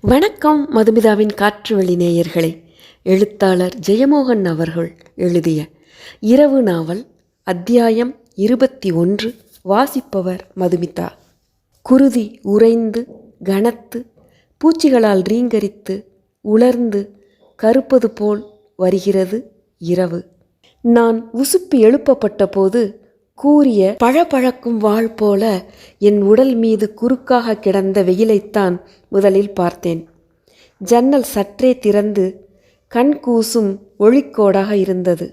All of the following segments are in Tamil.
வணக்கம் மதுமிதாவின் காற்று வெளி நேயர்களே. எழுத்தாளர் ஜெயமோகன் அவர்கள் எழுதிய இரவு நாவல் அத்தியாயம் இருபத்தி ஒன்று வாசிப்பவர் மதுமிதா. குருதி உறைந்து கனத்து பூச்சிகளால் ரீங்கரித்து உலர்ந்து கருப்பது போல் வருகிறது இரவு. நான் உசுப்பி எழுப்பப்பட்ட போது கூறிய பழபழக்கும் வாள் போல என் உடல் மீது குறுக்காக கிடந்த வெயிலைத்தான் முதலில் பார்த்தேன். ஜன்னல் சற்றே திறந்து கண் கூசும் ஒளிக்கோடாக இருந்தது.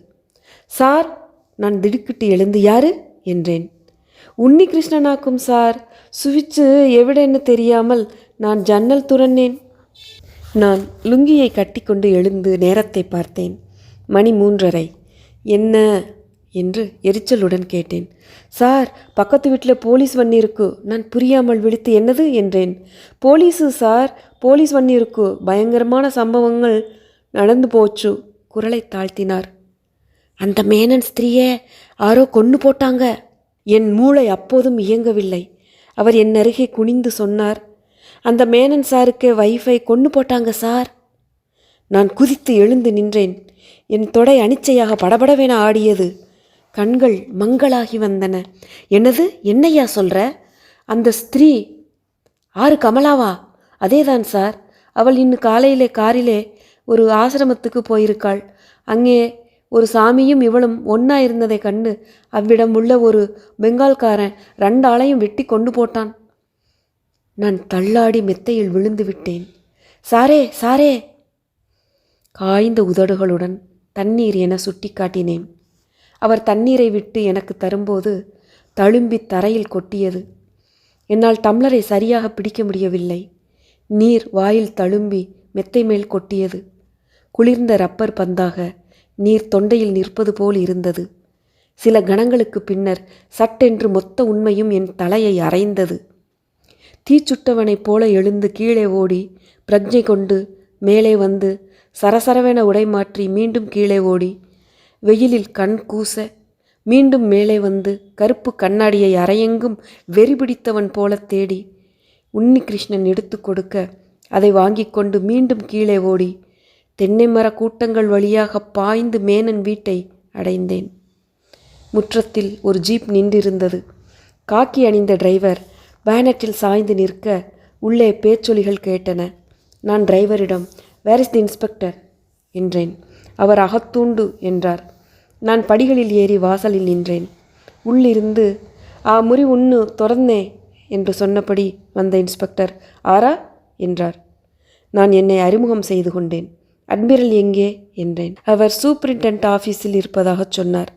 சார் நான் திடுக்கிட்டு எழுந்து யாரு? என்றேன். உன்னி கிருஷ்ணனாக்கும் சார். சுவிச்சு எவிடன்னு தெரியாமல் நான் ஜன்னல் துறன்னேன் நான் லுங்கியை கட்டிக்கொண்டு எழுந்து நேரத்தை பார்த்தேன். மணி மூன்றரை. என்ன? என்று எரிச்சலுடன் கேட்டேன். சார் பக்கத்து வீட்டில் போலீஸ் வண்டி இருக்கு நான் புரியாமல் விழித்து என்னது? என்றேன். போலீஸு சார் போலீஸ் வண்டி இருக்கு பயங்கரமான சம்பவங்கள் நடந்து போச்சு குரலை தாழ்த்தினார். அந்த மேனன் ஸ்திரீயை யாரோ கொண்டு போட்டாங்க. என் மூளை அப்போதும் இயங்கவில்லை. அவர் என் அருகே குனிந்து சொன்னார். அந்த மேனன் சாருக்கு வைஃபை கொண்டு போட்டாங்க சார். நான் குதித்து எழுந்து நின்றேன். என் தொடை அனிச்சையாக படபடவென ஆடியது. கண்கள் மங்களாகி வந்தன. என்னது? என்னையா சொல்கிற அந்த ஸ்திரீ? ஆறு கமலாவா? அதேதான் சார். அவள் இன்னும் காலையிலே காரிலே ஒரு ஆசிரமத்துக்கு போயிருக்காள். அங்கே ஒரு சாமியும் இவளும் ஒன்றா இருந்ததை கண்டு அவ்விடம் உள்ள ஒரு பெங்கால்காரன் ரெண்டு ஆளையும் வெட்டி கொண்டு போட்டான். நான் தள்ளாடி மெத்தையில் விழுந்து விட்டேன். சாரே சாரே! காய்ந்த உதடுகளுடன் தண்ணீர் என சுட்டிக்காட்டினேன் அவர் தண்ணீரை விட்டு எனக்கு தரும்போது தழும்பி தரையில் கொட்டியது. என்னால் டம்ளரை சரியாக பிடிக்க முடியவில்லை. நீர் வாயில் தழும்பி மெத்தை மேல் கொட்டியது. குளிர்ந்த ரப்பர் பந்தாக நீர் தொண்டையில் நிற்பது போல் இருந்தது. சில கணங்களுக்கு பின்னர் சட்டென்று மொத்த உண்மையும் என் தலையை அரைந்தது. தீச்சுட்டவனைப் போல எழுந்து கீழே ஓடி பிரஜை கொண்டு மேலே வந்து சரசரவென உடை மாற்றி மீண்டும் கீழே ஓடி வெயிலில் கண் கூச மீண்டும் மேலே வந்து கருப்பு கண்ணாடியை அரையெங்கும் வெறி பிடித்தவன் போல தேடி உன்னிகிருஷ்ணன் எடுத்து கொடுக்க அதை வாங்கி கொண்டு மீண்டும் கீழே ஓடி தென்னை மர கூட்டங்கள் வழியாக பாய்ந்து மேனன் வீட்டை அடைந்தேன். முற்றத்தில் ஒரு ஜீப் நின்றிருந்தது. காக்கி அணிந்த டிரைவர் பேனட்டில் சாய்ந்து நிற்க உள்ளே பேச்சொலிகள் கேட்டன. நான் டிரைவரிடம் வேர் இஸ் தி இன்ஸ்பெக்டர் என்றேன். அவர் அகத்தூண்டு என்றார். நான் படிகளில் ஏறி வாசலில் நின்றேன். உள்ளிருந்து ஆ முறி உண்ணு தொடர்ந்தே என்று சொன்னபடி வந்த இன்ஸ்பெக்டர் ஆரா என்றார். நான் என்னை அறிமுகம் செய்து கொண்டேன். அட்மிரல் எங்கே? என்றேன். அவர் சூப்பரிண்டென்ட் ஆஃபீஸில் இருப்பதாகச் சொன்னார்.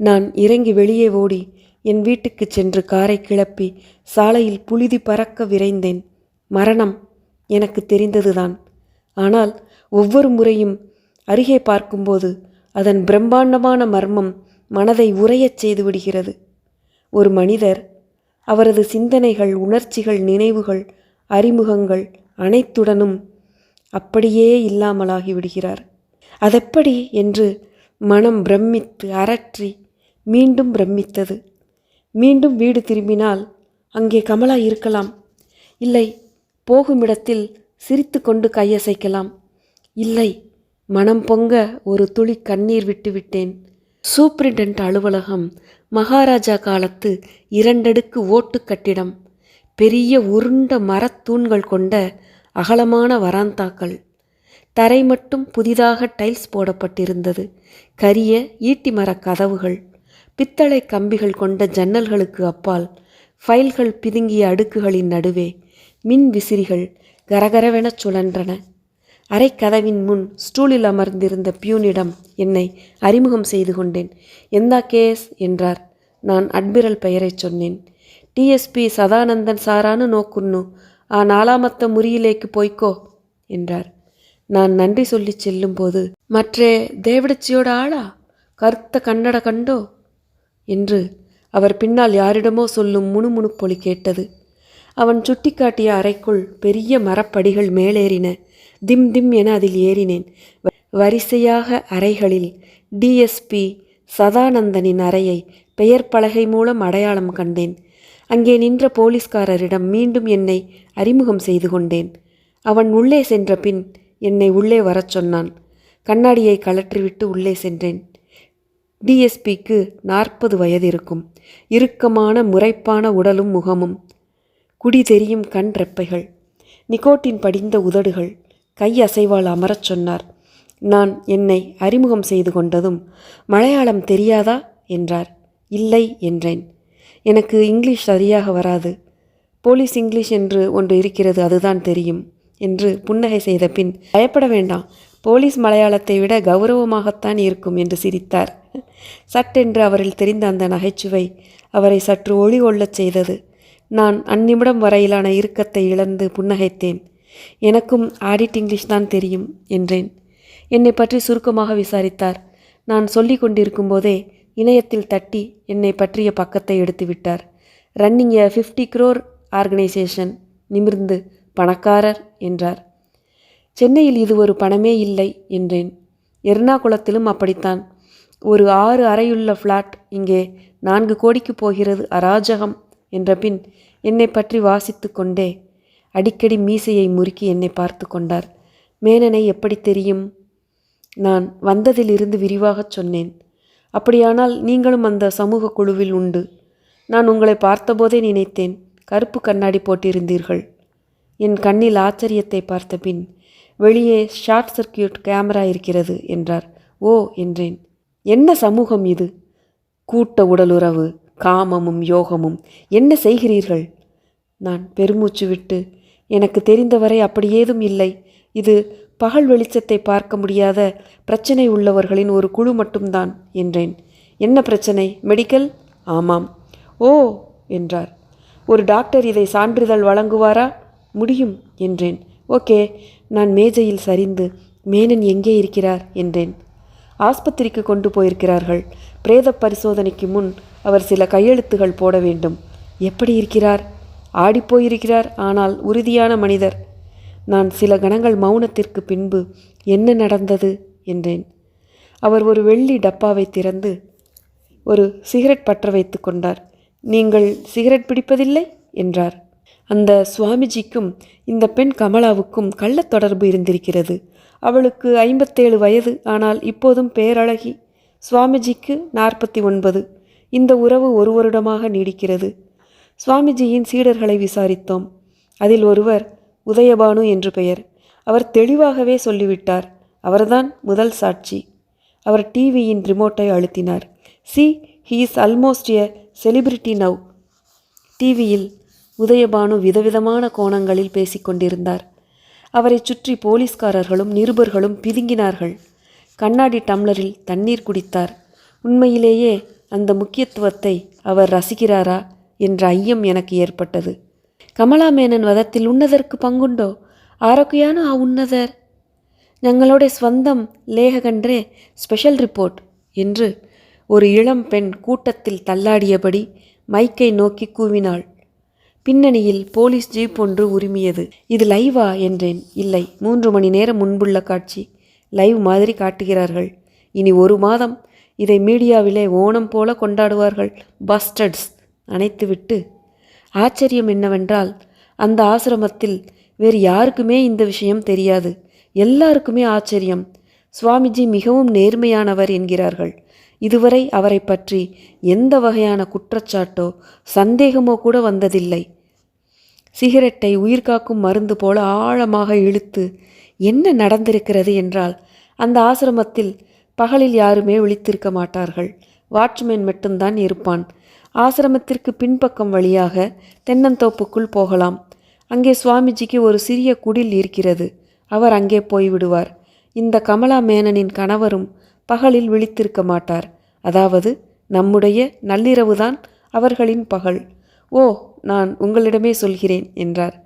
நான் இறங்கி வெளியே ஓடி என் வீட்டுக்கு சென்று காரை கிளப்பி சாலையில் புழுதி பறக்க விரைந்தேன். மரணம் எனக்கு தெரிந்ததுதான். ஆனால் ஒவ்வொரு முறையும் அருகே பார்க்கும்போது அதன் பிரம்மாண்டமான மர்மம் மனதை உறையச் செய்துவிடுகிறது. ஒரு மனிதர் அவரது சிந்தனைகள் உணர்ச்சிகள் நினைவுகள் அறிமுகங்கள் அனைத்துடனும் அப்படியே இல்லாமலாகி விடுகிறார். அதெப்படி என்று மனம் பிரமித்து அரற்றி மீண்டும் பிரமித்தது. மீண்டும் வீடு திரும்பினால் அங்கே கமலா இருக்கலாம். இல்லை போகுமிடத்தில் சிரித்து கொண்டு கையசைக்கலாம் இல்லை மனம் பொங்க ஒரு துளி கண்ணீர் விட்டுவிட்டேன் சூப்பரிண்டென்ட் அலுவலகம் மகாராஜா காலத்து இரண்டடுக்கு ஓட்டு கட்டிடம் பெரிய உருண்ட மரத்தூண்கள் கொண்ட அகலமான வராந்தாக்கள். தரை மட்டும் புதிதாக டைல்ஸ் போடப்பட்டிருந்தது கரிய ஈட்டி மர கதவுகள். பித்தளை கம்பிகள் கொண்ட ஜன்னல்களுக்கு அப்பால் ஃபைல்கள் பிதுங்கிய அடுக்குகளின் நடுவே மின் விசிறிகள் கரகரவெனச் சுழன்றன. அரைக்கதவின் முன் ஸ்டூலில் அமர்ந்திருந்த பியூனிடம் என்னை அறிமுகம் செய்து கொண்டேன். எந்தா கேஸ்? என்றார். நான் அட்மிரல் பெயரைச் சொன்னேன். டிஎஸ்பி சதானந்தன் சாரானு நோக்குன்னு ஆ நாலாமத்த முறியிலேக்கு போய்க்கோ என்றார். நான் நன்றி சொல்லிச் செல்லும்போது மற்றே தேவடச்சியோட ஆளா? கருத்த கன்னட கண்டோ? என்று அவர் பின்னால் யாரிடமோ சொல்லும் முணுமுணுப்பொலி கேட்டது. அவன் சுட்டிக்காட்டிய அறைக்குள் பெரிய மரப்படிகள் மேலேறின. திம் திம் என அதில் ஏறினேன். வரிசையாக அறைகளில் டிஎஸ்பி சதானந்தனின் அறையை பெயர் பலகை மூலம் அடையாளம் கண்டேன். அங்கே நின்ற போலீஸ்காரரிடம் மீண்டும் என்னை அறிமுகம் செய்து கொண்டேன். அவன் உள்ளே சென்ற பின் என்னை உள்ளே வரச் சொன்னான். கண்ணாடியை கழற்றிவிட்டு உள்ளே சென்றேன். டிஎஸ்பிக்கு நாற்பது வயது இருக்கும். இறுக்கமான முறைப்பான உடலும் முகமும் குடி தெரியும் கண் ரெப்பைகள் நிக்கோட்டின் படிந்த உதடுகள் கை அசைவால் அமரச் சொன்னார். நான் என்னை அறிமுகம் செய்து கொண்டதும் மலையாளம் தெரியாதா? என்றார். இல்லை என்றேன். எனக்கு இங்கிலீஷ் சரியாக வராது. போலீஸ் இங்கிலீஷ் என்று ஒன்று இருக்கிறது அதுதான் தெரியும் என்று புன்னகை செய்த பின் பயப்பட வேண்டாம். போலீஸ் மலையாளத்தை விட கௌரவமாகத்தான் இருக்கும் என்று சிரித்தார். சட்டென்று அவரில் தெரிந்த அந்த நகைச்சுவை அவரை சற்று ஒளி கொள்ளச் செய்தது. நான் அந்நிமிடம் வரையிலான இறுக்கத்தை இழந்து புன்னகைத்தேன். எனக்கும் ஆடிட் இங்கிலீஷ் தான் தெரியும் என்றேன். என்னை பற்றி சுருக்கமாக விசாரித்தார். நான் சொல்லி கொண்டிருக்கும் போதே இணையத்தில் தட்டி என்னை பற்றிய பக்கத்தை எடுத்துவிட்டார் running a fifty crore organisation நிமிர்ந்து பணக்காரர் என்றார். சென்னையில் இது ஒரு பணமே இல்லை என்றேன். எர்ணாகுளத்திலும் அப்படித்தான். ஒரு ஆறு அறையுள்ள ஃப்ளாட் இங்கே நான்கு கோடிக்கு போகிறது அராஜகம் என்ற பின் என்னை பற்றி வாசித்து கொண்டே அடிக்கடி மீசையை முறுக்கி என்னை பார்த்து கொண்டார். மேனனை எப்படி தெரியும்? நான் வந்ததிலிருந்து விரிவாகச் சொன்னேன். அப்படியானால் நீங்களும் அந்த சமூக குழுவில் உண்டு. நான் உங்களை பார்த்தபோதே நினைத்தேன். கருப்பு கண்ணாடி போட்டிருந்தீர்கள். என் கண்ணில் ஆச்சரியத்தை பார்த்த பின் வெளியே ஷார்ட் சர்க்கியூட் கேமரா இருக்கிறது என்றார். ஓ என்றேன். என்ன சமூகம் இது? கூட்ட உடலுறவு காமமும் யோகமும். என்ன செய்கிறீர்கள்? நான் பெருமூச்சு விட்டு எனக்கு தெரிந்தவரை அப்படி ஏதும் இல்லை. இது பகல் வெளிச்சத்தை பார்க்க முடியாத பிரச்சனை உள்ளவர்களின் ஒரு குழு மட்டும்தான் என்றேன். என்ன பிரச்சனை? மெடிக்கல்? ஆமாம். ஓ! என்றார். ஒரு டாக்டர் இதை சான்றிதழ் வழங்குவாரா? முடியும் என்றேன். ஓகே நான் மேஜையில் சரிந்து மேனன் எங்கே இருக்கிறார் என்றேன். ஆஸ்பத்திரிக்கு கொண்டு போயிருக்கிறார்கள். பிரேத பரிசோதனைக்கு முன் அவர் சில கையெழுத்துகள் போட வேண்டும். எப்படி இருக்கிறார்? ஆடிப்போயிருக்கிறார். ஆனால் உறுதியான மனிதர் நான் சில கணங்கள் மௌனத்திற்கு பின்பு என்ன நடந்தது? என்றேன். அவர் ஒரு வெள்ளி டப்பாவை திறந்து ஒரு சிகரெட் பற்ற வைத்து கொண்டார். நீங்கள் சிகரெட் பிடிப்பதில்லை? என்றார். அந்த சுவாமிஜிக்கும் இந்த பெண் கமலாவுக்கும் கள்ள தொடர்பு இருந்திருக்கிறது. அவளுக்கு ஐம்பத்தேழு வயது ஆனால் இப்போதும் பேரழகி. சுவாமிஜிக்கு நாற்பத்தி ஒன்பது. இந்த உறவு ஒரு வருடமாக நீடிக்கிறது. சுவாமிஜியின் சீடர்களை விசாரித்தோம். அதில் ஒருவர் உதயபானு என்று பெயர். அவர் தெளிவாகவே சொல்லிவிட்டார். அவர்தான் முதல் சாட்சி. அவர் டிவியின் ரிமோட்டை அழுத்தினார். C he is almost a celebrity now டிவியில் உதயபானு விதவிதமான கோணங்களில் பேசிக்கொண்டிருந்தார் அவரை சுற்றி போலீஸ்காரர்களும் நிருபர்களும் பிதுங்கினார்கள். கண்ணாடி டம்ளரில் தண்ணீர் குடித்தார். உண்மையிலேயே அந்த முக்கியத்துவத்தை அவர் ரசிக்கிறாரா? என்ற ஐயம் எனக்கு ஏற்பட்டது കമലാ മേനൻ വധത്തിൽ ഉന്നതർക്ക് പങ്കുണ്ടോ ആരൊക്കെയാണ് ആ ഉന്നതർ ഞങ്ങളുടെ സ്വന്തം ലേഖകൻ്റെ ஸ்பெஷல் ரிப்போர்ட் என்று ஒரு இளம் பெண் கூட்டத்தில் தள்ளாடியபடி மைக்கை நோக்கி கூவினாள் பின்னணியில் போலீஸ் ஜீப் ஒன்று உரிமியது இது லைவா என்றேன் இல்லை மூன்று மணி நேரம் முன்புள்ள காட்சி லைவ் மாதிரி காட்டுகிறார்கள் இனி ஒரு மாதம் இதை மீடியாவிலே ஓணம் போல கொண்டாடுவார்கள் பஸ்டட்ஸ் அணைத்துவிட்டு ஆச்சரியம் என்னவென்றால் அந்த ஆசிரமத்தில் வேறு யாருக்குமே இந்த விஷயம் தெரியாது. எல்லாருக்குமே ஆச்சரியம். சுவாமிஜி மிகவும் நேர்மையானவர் என்கிறார்கள். இதுவரை அவரை பற்றி எந்த வகையான குற்றச்சாட்டோ சந்தேகமோ கூட வந்ததில்லை. சிகரெட்டை உயிர்காக்கும் மருந்து போல ஆழமாக இழுத்து என்ன நடந்திருக்கிறது? என்றால் அந்த ஆசிரமத்தில் பகலில் யாருமே விழித்திருக்க மாட்டார்கள். வாட்ச்மேன் மட்டும்தான் இருப்பான். ஆசிரமத்திற்கு பின்பக்கம் வழியாக தென்னந்தோப்புக்குள் போகலாம். அங்கே சுவாமிஜிக்கு ஒரு சிறிய குடில் இருக்கிறது. அவர் அங்கே போய்விடுவார். இந்த கமலா மேனனின் கணவரும் பகலில் விழித்திருக்க மாட்டார். அதாவது நம்முடைய நள்ளிரவுதான் அவர்களின் பகல். ஓ நான் உங்களிடமே சொல்கிறேன் என்றார்.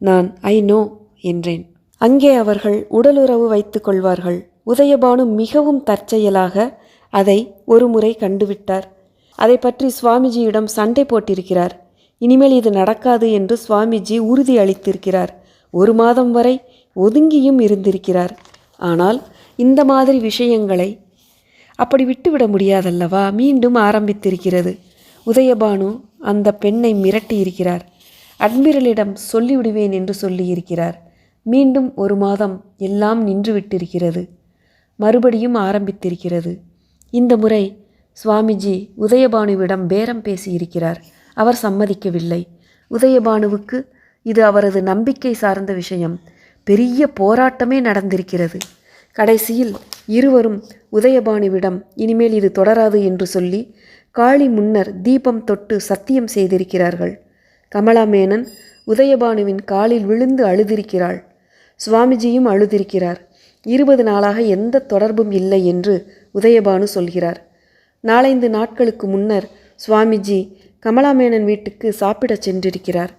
நான் ஐ நோ என்றேன். அங்கே அவர்கள் உடலுறவு வைத்து கொள்வார்கள். உதயபானு மிகவும் தற்செயலாக அதை ஒருமுறை கண்டுவிட்டார். அதை பற்றி சுவாமிஜியிடம் சண்டை போட்டிருக்கிறார். இனிமேல் இது நடக்காது என்று சுவாமிஜி உறுதி அளித்திருக்கிறார். ஒரு மாதம் வரை ஒதுங்கியும் இருந்திருக்கிறார். ஆனால் இந்த மாதிரி விஷயங்களை அப்படி விட்டுவிட முடியாதல்லவா? மீண்டும் ஆரம்பித்திருக்கிறது. உதயபானு அந்த பெண்ணை மிரட்டி இருக்கிறார் அட்மிரலிடம் சொல்லிவிடுவேன் என்று சொல்லியிருக்கிறார். மீண்டும் ஒரு மாதம் எல்லாம் நின்றுவிட்டிருக்கிறது. மறுபடியும் ஆரம்பித்திருக்கிறது. இந்த முறை சுவாமிஜி உதயபானுவிடம் பேரம் பேசியிருக்கிறார். அவர் சம்மதிக்கவில்லை. உதயபானுவுக்கு இது அவரது நம்பிக்கை சார்ந்த விஷயம். பெரிய போராட்டமே நடந்திருக்கிறது. கடைசியில் இருவரும் உதயபானுவிடம் இனிமேல் இது தொடராது என்று சொல்லி காளி முன்னர் தீபம் தொட்டு சத்தியம் செய்திருக்கிறார்கள். கமலா மேனன் உதயபானுவின் காலில் விழுந்து அழுதிருக்கிறாள். சுவாமிஜியும் அழுதிருக்கிறார். இருபது நாளாக எந்த தொடர்பும் இல்லை என்று உதயபானு சொல்கிறார். நாலைந்து நாட்களுக்கு முன்னர் சுவாமிஜி கமலாமேனன் வீட்டுக்கு சாப்பிடச் சென்றிருக்கிறார்.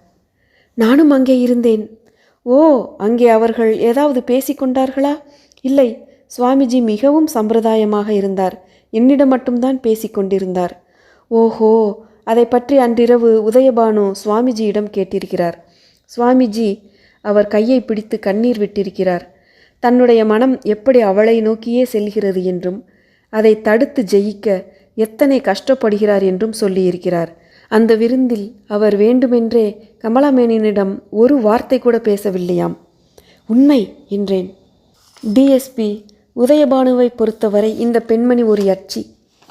நானும் அங்கே இருந்தேன். ஓ அங்கே அவர்கள் ஏதாவது பேசிக்கொண்டார்களா இல்லை சுவாமிஜி மிகவும் சம்பிரதாயமாக இருந்தார். என்னிடம் மட்டும்தான் பேசிக்கொண்டிருந்தார் ஓஹோ அதை பற்றி அன்றிரவு உதயபானு சுவாமிஜியிடம் கேட்டிருக்கிறார். சுவாமிஜி அவர் கையை பிடித்து கண்ணீர் விட்டிருக்கிறார். தன்னுடைய மனம் எப்படி அவளை நோக்கியே செல்கிறது என்றும் அதை தடுத்து ஜெயிக்க எத்தனை கஷ்டப்படுகிறார் என்றும் சொல்லியிருக்கிறார். அந்த விருந்தில் அவர் வேண்டுமென்றே கமலாமேனினிடம் ஒரு வார்த்தை கூட பேசவில்லையாம். உண்மை என்றேன். டிஎஸ்பி உதயபானுவை பொறுத்தவரை இந்த பெண்மணி ஒரு யட்சி.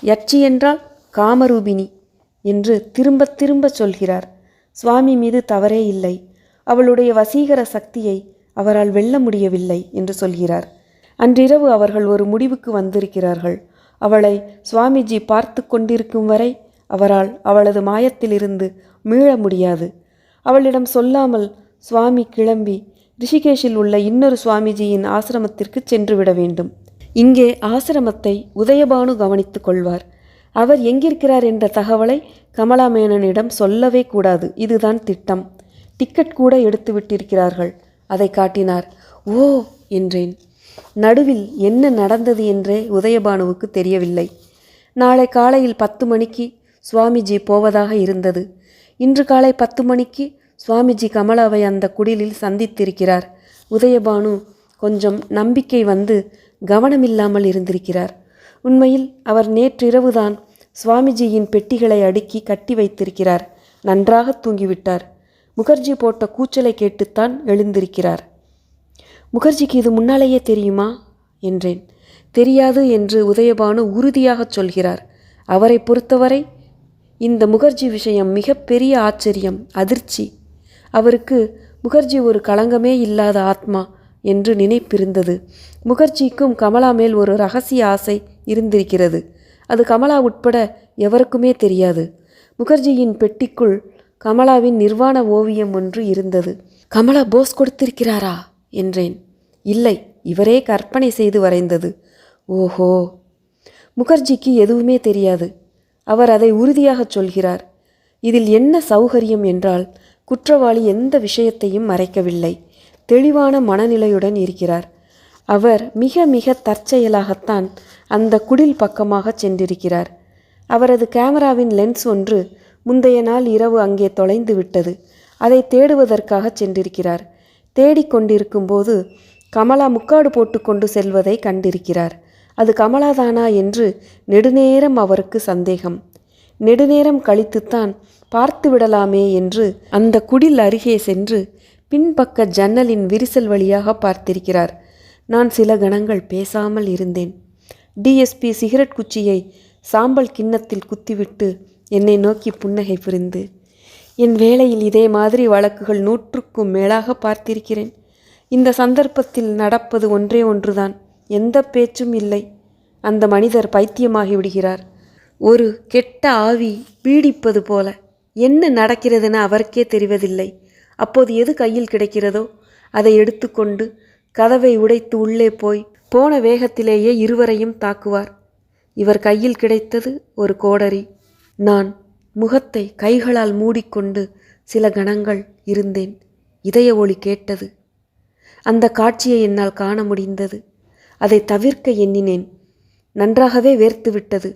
யட்சி என்றால் காமரூபிணி என்று திரும்ப திரும்ப சொல்கிறார். சுவாமி மீது தவறே இல்லை. அவளுடைய வசீகர சக்தியை அவரால் வெல்ல முடியவில்லை என்று சொல்கிறார். அன்றிரவு அவர்கள் ஒரு முடிவுக்கு வந்திருக்கிறார்கள். அவளை சுவாமிஜி பார்த்து கொண்டிருக்கும் வரை அவரால் அவளது மாயத்திலிருந்து மீள முடியாது. அவளிடம் சொல்லாமல் சுவாமி கிளம்பி ரிஷிகேஷில் உள்ள இன்னொரு சுவாமிஜியின் ஆசிரமத்திற்கு சென்றுவிட வேண்டும். இங்கே ஆசிரமத்தை உதயபானு கவனித்துக் கொள்வார். அவர் எங்கிருக்கிறார் என்ற தகவலை கமலாமேனனிடம் சொல்லவே கூடாது. இதுதான் திட்டம். டிக்கெட் கூட எடுத்து விட்டிருக்கிறார்கள் அதை காட்டினார். ஓ என்றேன். நடுவில் என்ன நடந்தது என்றே உதயபானுவுக்கு தெரியவில்லை. நாளை காலையில் பத்து மணிக்கு சுவாமிஜி போவதாக இருந்தது. இன்று காலை பத்து மணிக்கு சுவாமிஜி கமலாவை அந்த குடிலில் சந்தித்திருக்கிறார். உதயபானு கொஞ்சம் நம்பிக்கை வந்து கவனமில்லாமல் இருந்திருக்கிறார். உண்மையில் அவர் நேற்றிரவுதான் சுவாமிஜியின் பெட்டிகளை அடுக்கி கட்டி வைத்திருக்கிறார். நன்றாக தூங்கிவிட்டார். முகர்ஜி போட்ட கூச்சலை கேட்டுத்தான் எழுந்திருக்கிறார். முகர்ஜிக்கு இது முன்னாலேயே தெரியுமா? என்றேன். தெரியாது என்று உதயபானு உறுதியாகச் சொல்கிறார். அவரை பொறுத்தவரை இந்த முகர்ஜி விஷயம் மிகப்பெரிய ஆச்சரியம் அதிர்ச்சி. அவருக்கு முகர்ஜி ஒரு களங்கமே இல்லாத ஆத்மா என்று நினைப்பிருந்தது. முகர்ஜிக்கும் கமலா மேல் ஒரு ரகசிய ஆசை இருந்திருக்கிறது. அது கமலா உட்பட எவருக்குமே தெரியாது. முகர்ஜியின் பெட்டிக்குள் கமலாவின் நிர்வாண ஓவியம் ஒன்று இருந்தது. கமலா போஸ் கொடுத்திருக்கிறாரா? என்றேன். இல்லை இவரே கற்பனை செய்து வரைந்தது. ஓஹோ! முகர்ஜிக்கு எதுவுமே தெரியாது. அவர் அதை உறுதியாகச் சொல்கிறார். இதில் என்ன சௌகரியம் என்றால் குற்றவாளி எந்த விஷயத்தையும் மறைக்கவில்லை. தெளிவான மனநிலையுடன் இருக்கிறார். அவர் மிக மிக தற்செயலாகத்தான் அந்த குடில் பக்கமாக சென்றிருக்கிறார். அவரது கேமராவின் லென்ஸ் ஒன்று முந்தைய நாள் இரவு அங்கே தொலைந்து விட்டது. அதை தேடுவதற்காக சென்றிருக்கிறார். தேடிக்கொண்டிருக்கும் போது கமலா முக்காடு போட்டுக்கொண்டு செல்வதை கண்டிருக்கிறார். அது கமலாதானா என்று நெடுநேரம் அவருக்கு சந்தேகம். நெடுநேரம் கழித்துத்தான் பார்த்து விடலாமே என்று அந்த குடில் அருகே சென்று பின்பக்க ஜன்னலின் விரிசல் வழியாக பார்த்திருக்கிறார். நான் சில கணங்கள் பேசாமல் இருந்தேன். டிஎஸ்பி சிகரெட் குச்சியை சாம்பல் கிண்ணத்தில் குத்திவிட்டு என்னை நோக்கி புன்னகை புரிந்து என் வேலையில் இதே மாதிரி வழக்குகள் நூற்றுக்கும் மேலாக பார்த்திருக்கிறேன். இந்த சந்தர்ப்பத்தில் நடப்பது ஒன்றே ஒன்றுதான். எந்த பேச்சும் இல்லை. அந்த மனிதர் பைத்தியமாகி விடுகிறார். ஒரு கெட்ட ஆவி பீடிப்பது போல. என்ன நடக்கிறதுன்னு அவருக்கே தெரிவதில்லை. அப்போது எது கையில் கிடைக்கிறதோ அதை எடுத்துக்கொண்டு கதவை உடைத்து உள்ளே போய் போன வேகத்திலேயே இருவரையும் தாக்குவார். இவர் கையில் கிடைத்தது ஒரு கோடரி. நான் முகத்தை கைகளால் மூடிக்கொண்டு சில கணங்கள் இருந்தேன். இதய ஒளி கேட்டது. அந்த காட்சியை என்னால் காண முடிந்தது. அதை தவிர்க்க எண்ணினேன். நன்றாகவே வேர்த்து விட்டது.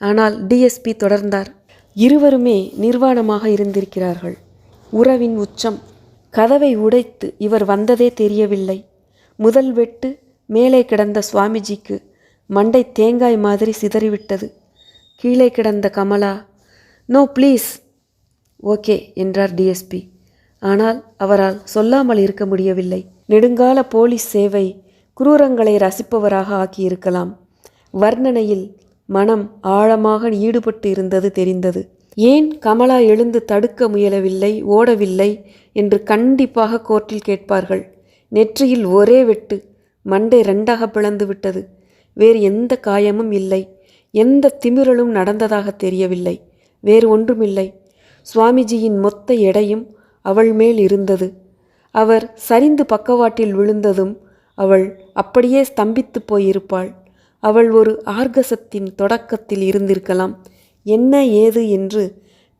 ஆனால் டிஎஸ்பி தொடர்ந்தார். இருவருமே நிர்வாணமாக இருந்திருக்கிறார்கள். உறவின் உச்சம். கதவை உடைத்து இவர் வந்ததே தெரியவில்லை. முதல் வெட்டு மேலே கிடந்த சுவாமிஜிக்கு மண்டை தேங்காய் மாதிரி சிதறிவிட்டது. கீழே கிடந்த கமலா நோ ப்ளீஸ். ஓகே என்றார் டிஎஸ்பி ஆனால் அவரால் சொல்லாமல் இருக்க முடியவில்லை. நெடுங்கால போலீஸ் சேவை குரூரங்களை ரசிப்பவராக ஆக்கியிருக்கலாம். வர்ணனையில் மனம் ஆழமாக ஈடுபட்டு இருந்தது தெரிந்தது. ஏன் கமலா எழுந்து தடுக்க முயலவில்லை ஓடவில்லை என்று கண்டிப்பாக கோர்ட்டில் கேட்பார்கள். நெற்றியில் ஒரே வெட்டு மண்டை ரெண்டாக பிளந்து விட்டது. வேறு எந்த காயமும் இல்லை. எந்த திமிரலும் நடந்ததாக தெரியவில்லை. வேறு ஒன்றுமில்லை. சுவாமிஜியின் மொத்த எடையும் அவள் மேல் இருந்தது. அவர் சரிந்து பக்கவாட்டில் விழுந்ததும் அவள் அப்படியே ஸ்தம்பித்து போயிருப்பாள். அவள் ஒரு ஆர்கசத்தின் தொடக்கத்தில் இருந்திருக்கலாம். என்ன ஏது என்று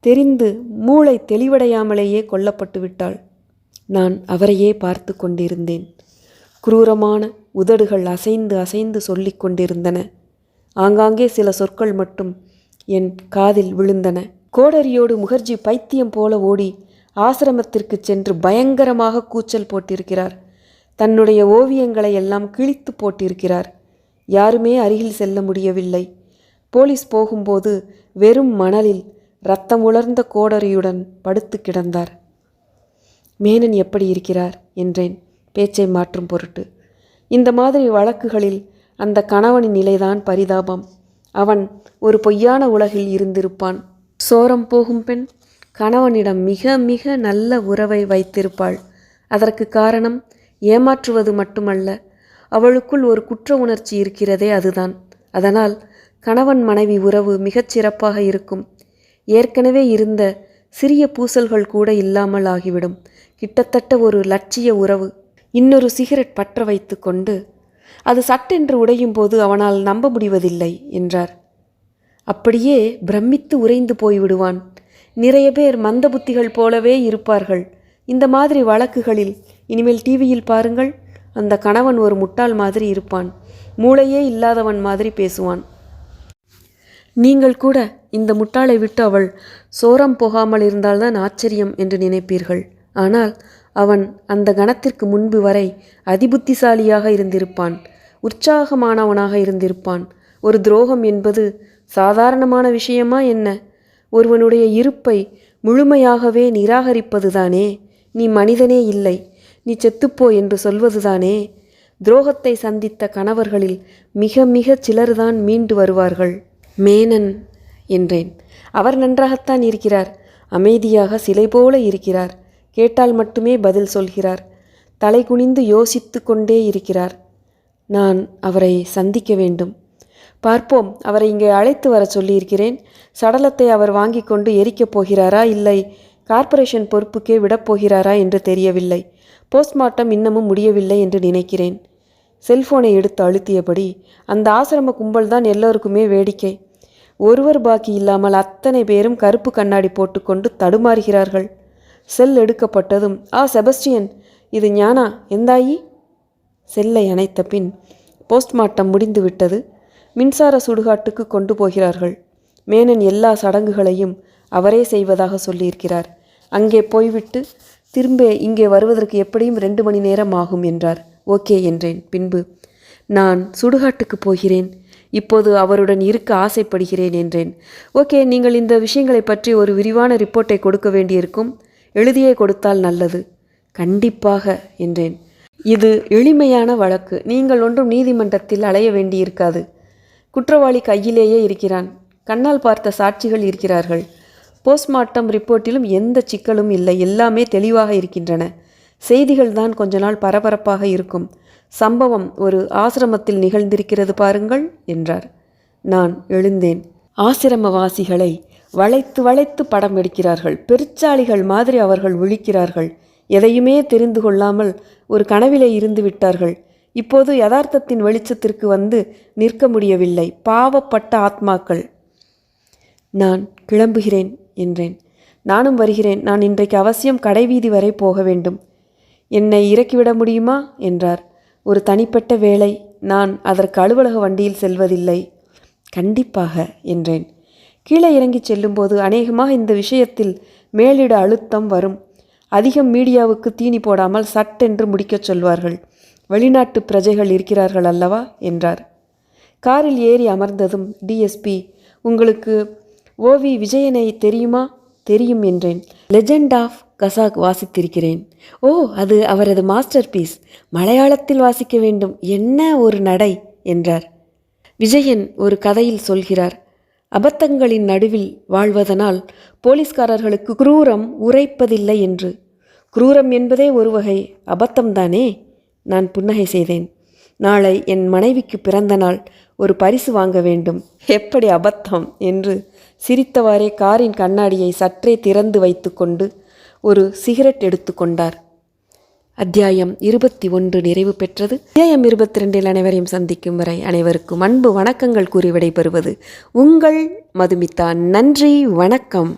தெரிந்து மூளை தெளிவடையாமலேயே கொல்லப்பட்டு விட்டாள். நான் அவரையே பார்த்து கொண்டிருந்தேன். குரூரமான உதடுகள் அசைந்து அசைந்து சொல்லிக் கொண்டிருந்தன. ஆங்காங்கே சில சொற்கள் மட்டும் என் காதில் விழுந்தன. கோடரியோடு முகர்ஜி பைத்தியம் போல ஓடி ஆசிரமத்திற்கு சென்று பயங்கரமாக கூச்சல் போட்டிருக்கிறார். தன்னுடைய ஓவியங்களை எல்லாம் கிழித்து போட்டிருக்கிறார். யாருமே அருகில் செல்ல முடியவில்லை. போலீஸ் போகும்போது வெறும் மணலில் ரத்தம் உலர்ந்த கோடரியுடன் படுத்து கிடந்தார். மேனன் எப்படி இருக்கிறார்? என்றேன். பேச்சை மாற்றும் பொருட்டு. இந்த மாதிரி வழக்குகளில் அந்த கணவனின் நிலைதான் பரிதாபம். அவன் ஒரு பொய்யான உலகில் இருந்திருப்பான். சோரம் போகும் பெண் கணவனிடம் மிக மிக நல்ல உறவை வைத்திருப்பாள். அதற்கு காரணம் ஏமாற்றுவது மட்டுமல்ல அவளுக்குள் ஒரு குற்ற உணர்ச்சி இருக்கிறதே அதுதான். அதனால் கணவன் மனைவி உறவு மிகச் சிறப்பாக இருக்கும். ஏற்கனவே இருந்த சிறிய பூசல்கள் கூட இல்லாமல் ஆகிவிடும். கிட்டத்தட்ட ஒரு லட்சிய உறவு. இன்னொரு சிகரெட் பற்ற வைத்து கொண்டு அது சட்டென்று உடையும் போது அவனால் நம்ப முடிவதில்லை என்றார். அப்படியே பிரமித்து உறைந்து போய்விடுவான். நிறைய பேர் மந்த புத்திகள் போலவே இருப்பார்கள். இந்த மாதிரி வழக்குகளில் இனிமேல் டிவியில் பாருங்கள். அந்த கணவன் ஒரு முட்டாள் மாதிரி இருப்பான். மூளையே இல்லாதவன் மாதிரி பேசுவான். நீங்கள் கூட இந்த முட்டாளை விட்டு அவள் சோரம் போகாமல் இருந்தால்தான் ஆச்சரியம் என்று நினைப்பீர்கள். ஆனால் அவன் அந்த கணத்திற்கு முன்பு வரை அதிபுத்திசாலியாக இருந்திருப்பான். உற்சாகமானவனாக இருந்திருப்பான். ஒரு துரோகம் என்பது சாதாரணமான விஷயமா என்ன? ஒருவனுடைய இருப்பை முழுமையாகவே நிராகரிப்பதுதானே? நீ மனிதனே இல்லை. நீ செத்துப்போ என்று சொல்வதுதானே? துரோகத்தை சந்தித்த கணவர்களில் மிக மிக சிலர்தான் மீண்டு வருவார்கள். மேனன் என்றேன். அவர் நன்றாகத்தான் இருக்கிறார். அமைதியாக சிலை போல இருக்கிறார். கேட்டால் மட்டுமே பதில் சொல்கிறார். தலை குனிந்து யோசித்து கொண்டே இருக்கிறார். நான் அவரை சந்திக்க வேண்டும். பார்ப்போம் அவரை இங்கே அழைத்து வர சொல்லியிருக்கிறேன். சடலத்தை அவர் வாங்கி கொண்டு எரிக்கப் போகிறாரா இல்லை கார்ப்பரேஷன் பொறுப்புக்கே விடப் போகிறாரா என்று தெரியவில்லை. போஸ்ட்மார்ட்டம் இன்னமும் முடியவில்லை என்று நினைக்கிறேன். செல்போனை எடுத்து அழுத்தியபடி அந்த ஆசிரம கும்பல்தான் எல்லோருக்குமே வேடிக்கை. ஒருவர் பாக்கி இல்லாமல் அத்தனை பேரும் கருப்பு கண்ணாடி போட்டுக்கொண்டு தடுமாறுகிறார்கள். செல் எடுக்கப்பட்டதும் ஆ செபஸ்டியன் இது ஞானா எந்தாயி? செல்லை அணைத்த பின் போஸ்ட்மார்ட்டம் முடிந்துவிட்டது. மின்சார சுடுகாட்டுக்கு கொண்டு போகிறார்கள். மேனன் எல்லா சடங்குகளையும் அவரே செய்வதாக சொல்லியிருக்கிறார். அங்கே போய்விட்டு திரும்ப இங்கே வருவதற்கு எப்படியும் ரெண்டு மணி நேரம் ஆகும் என்றார். ஓகே என்றேன். பின்பு நான் சுடுகாட்டுக்கு போகிறேன். இப்போது அவருடன் இருக்க ஆசைப்படுகிறேன் என்றேன். ஓகே நீங்கள் இந்த விஷயங்களை பற்றி ஒரு விரிவான ரிப்போர்ட்டை கொடுக்க வேண்டியிருக்கும். எழுதியே கொடுத்தால் நல்லது. கண்டிப்பாக என்றேன். இது எளிமையான வழக்கு. நீங்கள் ஒன்றும் நீதிமன்றத்தில் அலைய வேண்டியிருக்காது. குற்றவாளி கையிலேயே இருக்கிறான். கண்ணால் பார்த்த சாட்சிகள் இருக்கிறார்கள். போஸ்ட்மார்ட்டம் ரிப்போர்ட்டிலும் எந்த சிக்கலும் இல்லை. எல்லாமே தெளிவாக இருக்கின்றன. செய்திகள் தான் கொஞ்ச நாள் பரபரப்பாக இருக்கும். சம்பவம் ஒரு ஆசிரமத்தில் நிகழ்ந்திருக்கிறது பாருங்கள் என்றார். நான் எழுந்தேன். ஆசிரமவாசிகளை வளைத்து வளைத்து படம் எடுக்கிறார்கள். பெருச்சாளிகள் மாதிரி அவர்கள் விழிக்கிறார்கள். எதையுமே தெரிந்து கொள்ளாமல் ஒரு கனவிலே இருந்து விட்டார்கள். இப்போது யதார்த்தத்தின் வெளிச்சத்திற்கு வந்து நிற்க முடியவில்லை. பாவப்பட்ட ஆத்மாக்கள். நான் கிளம்புகிறேன் என்றேன். நானும் வருகிறேன். நான் இன்றைக்கு அவசியம் கடைவீதி வரை போக வேண்டும். என்னை இறக்கிவிட முடியுமா? என்றார். ஒரு தனிப்பட்ட வேலை நான் அதற்கு அலுவலக வண்டியில் செல்வதில்லை. கண்டிப்பாக என்றேன். கீழே இறங்கி செல்லும்போது அநேகமாக இந்த விஷயத்தில் மேலிட அழுத்தம் வரும். அதிகம் மீடியாவுக்கு தீனி போடாமல் சட்டென்று முடிக்கச் சொல்வார்கள். வெளிநாட்டு பிரஜைகள் இருக்கிறார்கள் அல்லவா? என்றார். காரில் ஏறி அமர்ந்ததும் டிஎஸ்பி உங்களுக்கு ஓவி விஜயனை தெரியுமா? தெரியும் என்றேன். லெஜெண்ட் ஆஃப் கசாக் வாசித்திருக்கிறேன். ஓ அது அவரது மாஸ்டர் பீஸ் மலையாளத்தில் வாசிக்க வேண்டும். என்ன ஒரு நடை? என்றார். விஜயன் ஒரு கதையில் சொல்கிறார். அபத்தங்களின் நடுவில் வாழ்வதனால் போலீஸ்காரர்களுக்கு குரூரம் உரைப்பதில்லை என்று. குரூரம் என்பதே ஒரு வகை அபத்தம்தானே நான் புன்னகை செய்தேன். நாளை என் மனைவிக்கு பிறந்த நாள். ஒரு பரிசு வாங்க வேண்டும். எப்படி அபத்தம் என்று சிரித்தவாறே காரின் கண்ணாடியை சற்றே திறந்து வைத்துக்கொண்டு ஒரு சிகரெட் எடுத்துக்கொண்டார் அத்தியாயம் இருபத்தி ஒன்று நிறைவு பெற்றது. அத்தியாயம் இருபத்தி ரெண்டில் அனைவரையும் சந்திக்கும் வரை அனைவருக்கும் அன்பு வணக்கங்கள் கூறி விடைபெறுவது உங்கள் மதுமிதா. நன்றி வணக்கம்.